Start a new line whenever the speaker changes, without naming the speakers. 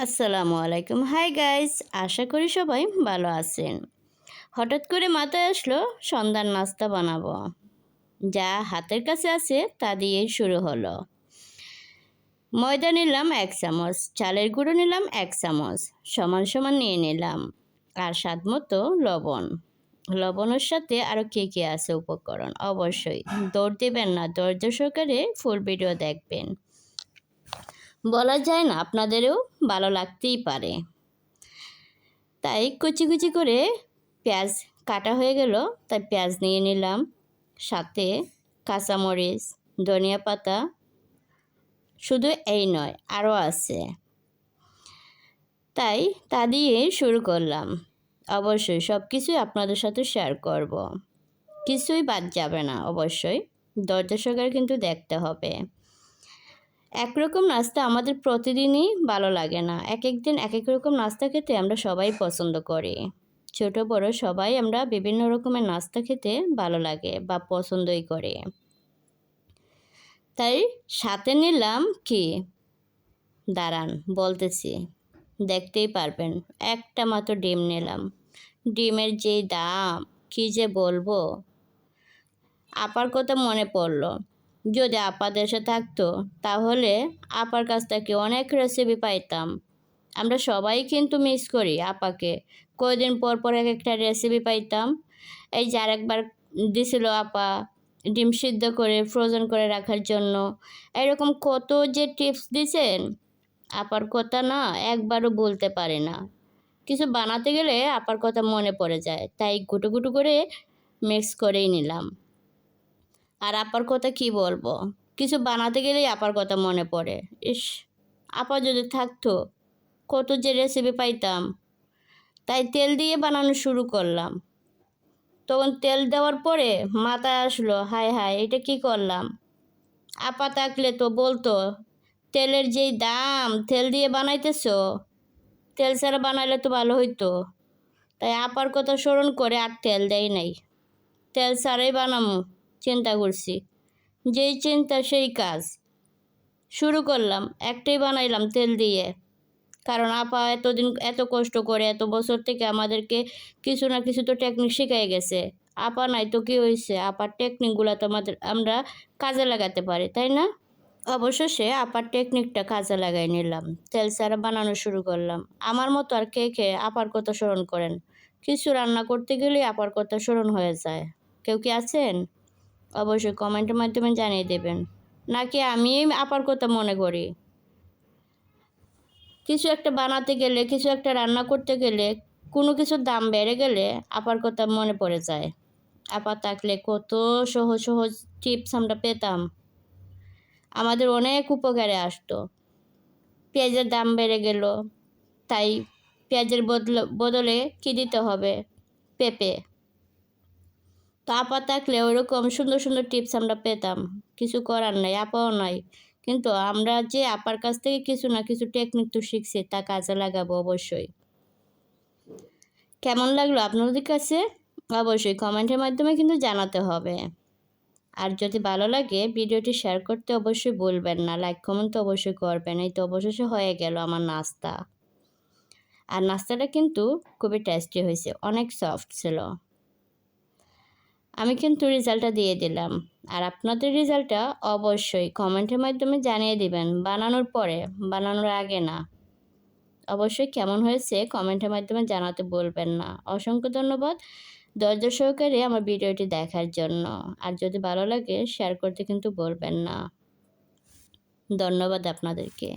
আসসালামু আলাইকুম। Hi guys আশা করি সবাই ভালো আছেন। হঠাৎ করে মাথায় আসলো, সন্ধ্যার নাস্তা বানাবো। যা হাতের কাছে আছে, তা দিয়েই শুরু হলো। ময়দা নিলাম এক চামচ, চালের গুঁড়ো নিলাম এক চামচ, সমান সমান নিয়ে নিলাম। আর স্বাদ মতো লবণ। লবণের সাথে আরও কে কে আছে উপকরণ? অবশ্যই। দৌড় দেবেন না, ধৈর্য সহকারে ফুল ভিডিও দেখবেন। বলা যায় না, আপনাদেরও ভালো লাগতেই পারে। তাই কুচি কুচি করে পেঁয়াজ কাটা হয়ে গেল, তাই পেঁয়াজ নিয়ে নিলাম। সাথে কাঁচামরিচ, ধনিয়া পাতা, শুধু এই নয়, আরও আছে। তাই তা দিয়ে শুরু করলাম। অবশ্যই সব কিছুই আপনাদের সাথে শেয়ার করব। কিছুই বাদ যাবে না, অবশ্যই। দরজা কিন্তু দেখতে হবে। একরকম নাস্তা আমাদের প্রতিদিনই ভালো লাগে না। এক এক দিন এক এক রকম নাস্তা খেতে আমরা সবাই পছন্দ করি। ছোট, বড় সবাই আমরা বিভিন্ন রকমের নাস্তা খেতে ভালো লাগে বা পছন্দই করে। তাই সাথে নিলাম কি? দাঁড়ান, বলতেছি। দেখতেই পারবেন, একটা মাত্র ডিম নিলাম। ডিমের যে দাম, কি যে বলব? আপার কথা মনে পড়ল। যদি আপা দেশে থাকতো, তাহলে আপার কাছ থেকে অনেক রেসিপি পাইতাম। আমরা সবাই কিন্তু মিস করি আপাকে। কয়দিন পর পর এক একটা রেসিপি পাইতাম। এই যে আরেকবার দিছিল আপা ডিম সিদ্ধ করে ফ্রোজেন করে রাখার জন্য। এরকম কত যে টিপস দিছেন, আপার কথা না একবারও বলতে পারে না। কিছু বানাতে গেলে আপার কথা মনে পড়ে যায়, তাই গুটু গুটো করে মিক্স করেই নিলাম। আর আপার কথা কি বলব? কিছু বানাতে গেলেই আপার কথা মনে পড়ে। ইস, আপা যদি থাকতো, কত যে রেসিপি পাইতাম। তাই তেল দিয়ে বানানো শুরু করলাম। তখন তেল দেওয়ার পরে মাথায় আসলো, হায় হায়, এটা কি করলাম? আপা থাকলে তো বলতো, তেলের যেই দাম, তেল দিয়ে বানাইতেছ, তেল ছাড়া বানাইলে তো ভালো হইতো। তাই আপার কথা স্মরণ করে আর তেল দেয় নাই। তেল ছাড়াই বানামো। চিন্তা করছি। যেই চিন্তা সেই কাজ। শুরু করলাম, একটাই বানাইলাম তেল দিয়ে। কারণ আপা এতদিন এত কষ্ট করে এত বছর থেকে আমাদেরকে কিছু না কিছু তো টেকনিক শিখাই গেছে। আপা নাই তো কী হয়েছে আপার টেকনিকগুলো তো আমাদের, আমরা কাজে লাগাতে পারি, তাই না? অবশেষে আপার টেকনিকটা কাজে লাগাই নিলাম। তেল ছাড়া বানানো শুরু করলাম। আমার মতো আর কে কে আপার কথা স্মরণ করেন? কিছু রান্না করতে গেলেই আপার কথা স্মরণ হয়ে যায়। কেউ কি আছেন? অবশ্যই কমেন্টের মাধ্যমে জানিয়ে দেবেন। নাকি আমি আপার কথা মনে করি? কিছু একটা বানাতে গেলে, কিছু একটা রান্না করতে গেলে, কোনো কিছুর দাম বেড়ে গেলে আপার কথা মনে পড়ে যায়। আপা থাকলে কত সহজ সহজ টিপস আমরা পেতাম। আমাদের অনেক উপকারে আসতো। পেঁয়াজের দাম বেড়ে গেল, তাই পেঁয়াজের বদল, বদলে কী দিতে হবে? পেঁপে। আপা থাকলে ওইরকম সুন্দর সুন্দর টিপস আমরা পেতাম। কিছু করার নাই, আপাও নাই। কিন্তু আমরা যে আপার কাছ থেকে কিছু না কিছু টেকনিক তো শিখছি, তা কাজে লাগাবো অবশ্যই। কেমন লাগল আপনাদের কাছে? অবশ্যই কমেন্টের মাধ্যমে কিন্তু জানাতে হবে। আর যদি ভালো লাগে ভিডিওটি শেয়ার করতে অবশ্যই বলবেন না লাইক কমেন্ট তো অবশ্যই করবেন। এই তো অবশেষে হয়ে গেল আমার নাস্তা। আর নাস্তাটা কিন্তু খুবই টেস্টি হয়েছে, অনেক সফট ছিল। আমি কিন্তু রেজাল্টটা দিয়ে দিলাম। আর আপনাদের রেজাল্টটা অবশ্যই কমেন্টের মাধ্যমে জানিয়ে দিবেন, বানানোর পরে, বানানোর আগে না। অবশ্যই কেমন হয়েছে কমেন্টের মাধ্যমে জানাতে বলবেন না। অসংখ্য ধন্যবাদ ধৈর্য সহকারে আমার ভিডিওটি দেখার জন্য। আর যদি ভালো লাগে শেয়ার করতে কিন্তু বলবেন না। ধন্যবাদ আপনাদেরকে।